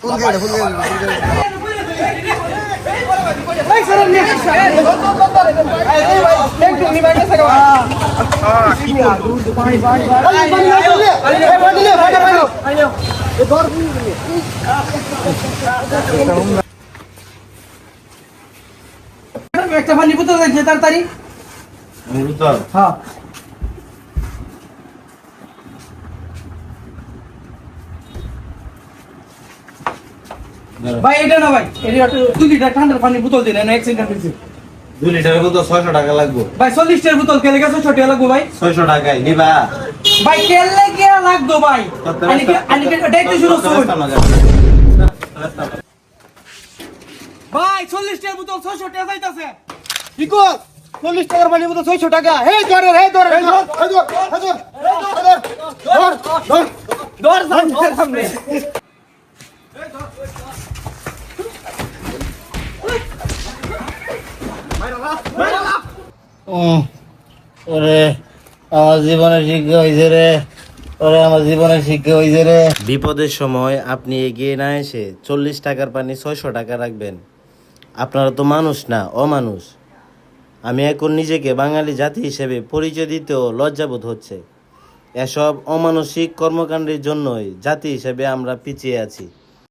Phone করে phone করে একটা পানি বোতল দেখছে তাড়াতাড়ি। হ্যাঁ। ভাই এটা না ভাই এটা একটু দুই লিটার ঠান্ডার পানি বোতল দিন না অ্যাক্সিডেন্ট হয়েছে দুই লিটারের মতো ছয়শো টাকা লাগবো ভাই চল্লিশ টাকার বোতল কেলে গেছে ছোট লাগবো ভাই ছয়শো টাকায় নিবা ভাই কেলে কে লাগতো ভাই দেখতে শুরু ভাই চল্লিশ টাকার বোতল ছয়শো টাকা যাইতাছে বিকজ চল্লিশ টাকার পানি মতো ছয়শো টাকা হে ধরে হে ধরে হে ধর হে ধর হে ধর ধর ধর দর সামনে সামনে ওরে, আমার জীবনে শিক্ষা হয়েছে রে। ওরে, আমার জীবনে শিক্ষা হয়েছে রে। বিপদের সময় আপনি এগিয়ে না এসে চল্লিশ টাকার পানি ছয়শো টাকা রাখবেন। আপনারা তো মানুষ না, অমানুষ। আমি এখন নিজেকে বাঙালি জাতি হিসেবে পরিচয় দিতেও লজ্জাবোধ হচ্ছে। এসব অমানসিক কর্মকাণ্ডের জন্যই জাতি হিসেবে আমরা পিছিয়ে আছি।